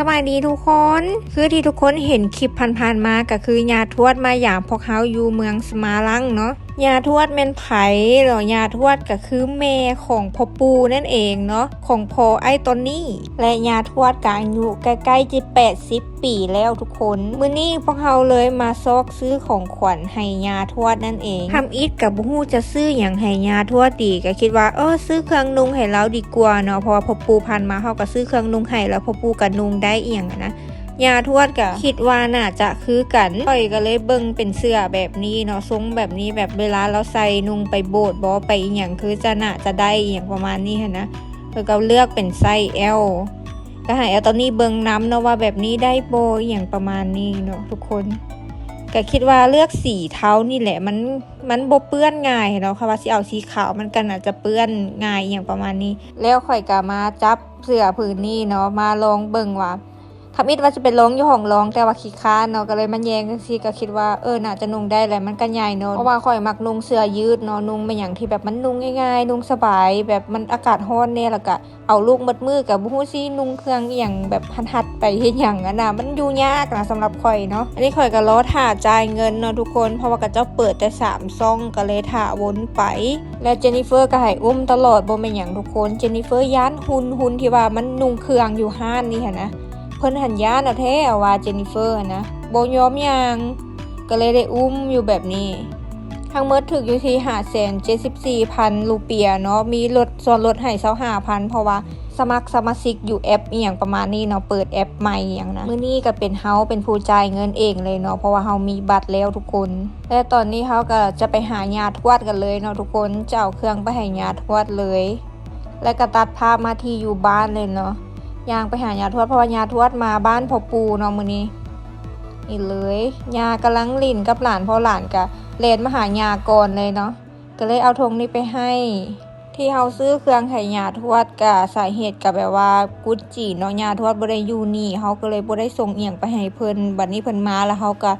สบายดีทุกคน คือที่ทุกคนเห็นคลิปผ่านๆมาก็คือยาทวดมาอย่างพวกเขาอยู่เมืองสมาลังเนาะยาทวดเป็นไผ่หรอยาทวดก็คือแม่ของพ่อปูนั่นเองเนาะของพ่อไอ้ตอนนี้ และยาทวดก็อายุใกล้ๆจะ80ปีแล้วทุกคน มื้อนี้พวกเขาเลยมาซอกซื้อของขวัญให้ยาทวดนั่นเองทำอิดกับบุฮูจะซื้ออย่างให้ยาทวดดีก็คิดว่าเออซื้อเครื่องนุ่งให้เราดีกว่าเนาะเพราะว่าพ่อปูพันมาเขาก็ซื้อเครื่องนุ่งให้แล้วพ่อปูกับนุ่งได้ไดเอียงนะยาทวดกะคิดว่าน่าจะคือกันข่อยก็เลยเบิ่งเป็นเสื้อแบบนี้เนาะทรงแบบนี้แบบเวลาเราใส่นุ่งไปโบสถ์บอไปอหย่างคือจะน่าจะได้อหย่างประมาณนี้ค่ะนะเพิ่นก็เลือกเป็นไซส์ L ก็ให้เอาตอนนี้เบิ่งน้ำเนาะว่าแบบนี้ได้โบอหย่างประมาณนี้เนาะทุกคน ก็คิดว่าเลือกสีเทานี่แหละมันมันบ่เปื้อนง่ายเนาะค่ะว่าสิเอาสีขาวมันกันอาจจะเปื้อนง่ายอย่างประมาณนี้ แล้วข่อยก็มาจับเสื้อผืนนี้เนาะมาลองเบิ่งว่า ทำอิดว่าจะเป็นร้องอยู่ห้องร้องแต่ว่าขี้ค้านเนาะก็เลยมันแยงจังซี่ก็คิดว่าเออน่าจะนุ่งได้แหละมันก็ใหญ่เนาะเพราะว่าข่อยมักนุ่งเสื้อยืดเนาะนุ่งเป็นอย่างที่แบบมันนุ่งง่ายๆนุ่งสบาย แบบมันอากาศร้อนเนี่ยแล้วก็เอาลูกมัดมือกับบ่ฮู้สินุ่งเครื่องอย่างแบบหัดๆไปเฮ็ดหยังอะนะมันอยู่ยากนะสำหรับข่อยเนาะอันนี้ข่อยก็รอท่าจ่ายเงินเนาะทุกคนเพราะว่ากับเจ้าเปิดแต่สามซ่องก็เลยท่าวนไป และเจนนิเฟอร์ก็ให้อุ้มตลอดบ่เป็นหยังทุกคนเจนนิเฟอร์ย้านหุนหุนที่ว่ามันนุ่งเครื่องอยู่ห้านนี่หั่นนะ เพิ่นหันยานเอาแท้เอาว่าเจนนิเฟอร์นะโบยอมยางก็เลยได้อุ้มอยู่แบบนี้ ทั้งหมดถึกอยู่ที่หาแสนเจ็ดสิบสี่พันรูเปียเนาะมีลดส่วนลดให้เซาห้าพันเพราะว่าสมัครสมาชิกอยู่แอปอหย่างประมาณนี้เนาะเปิดแอปใหม่อย่างนะมื้อนี้ก็เป็นเฮาเป็นผู้จ่ายเงินเองเลยเนาะเพราะว่าเฮามีบัตรแล้วทุกคน และตอนนี้เฮาก็จะไปหายาทวดกันเลยเนาะทุกคนจะเอาเครื่องไปให้ยาทวดเลย และก็ตัดภาพมาที่อยู่บ้านเลยเนาะ ย่างไปหายาทวดเพราะว่ายาทวดมาบ้านพ่อปูเนาะมื้อนี้นี่เลยยากำลังลิ่นกับหลานพ่อหลานกะเลนมาหายาก่อนเลยเนาะก็เลยเอาธงนี้ไปให้ ที่เฮาซื้อเครื่องไหยาทวดกะสาเหตุกับแบบว่ากุดจีเนาะยาทวดบ่ได้อยู่นี่เฮาก็เลยบ่ได้ส่งเอียงไปให้เพิ่นบัดนี้เพิ่นมาแล้วเฮาก็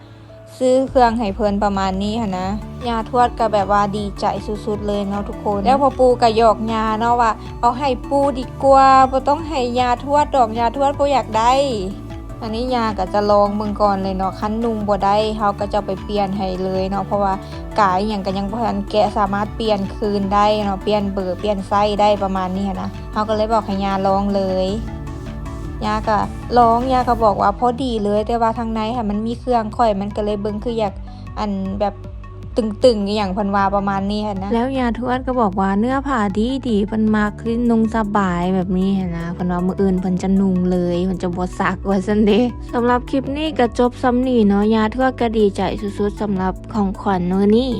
ซื้อเครื่องให้เพิ่นประมาณนี้ค่ะนะยาทวดก็แบบว่าดีใจสุดๆเลยเนาะทุกคน แล้วพอปูก็หยอกยาเนาะว่า เอาให้ปูดีกว่าบ่ต้องให้ยาทวดดอกยาทวดบ่อยากได้อันนี้ยาก็จะลองเบิ่งก่อนเลยเนาะคันนุ่งบ่ได้เฮาก็จะไปเปลี่ยนให้เลยเนาะเพราะว่ากายอย่างก็ยังบ่ทันแกะสามารถเปลี่ยนคืนได้เนาะเปลี่ยนเบอร์เปลี่ยนไส้ได้ประมาณนี้นะเฮาก็เลยบอกให้ยาลองเลย ยาก็ลองยาก็บอกว่าพอดีเลยแต่ว่าทางในค่ะมันมีเครื่องข่อยมันก็เลยเบิ่งคืออยากอันแบบตึงๆอย่างพันวาประมาณนี้นนะแล้วยาทวดก็บอกว่าเนื้อผ้าดีดีพิ่นมักคือนุ่งสบายแบบนี้นนะพิ่นว่ามืออื่นพิ่นจะนุ่งเลยพิ่นจะบ่ซักว่าซั่นเด้สำหรับคลิปนี้ก็จบซ้ำนี่เนาะยาทวดก็ดีใจสุดๆสำหรับของขวัญมื้อนี้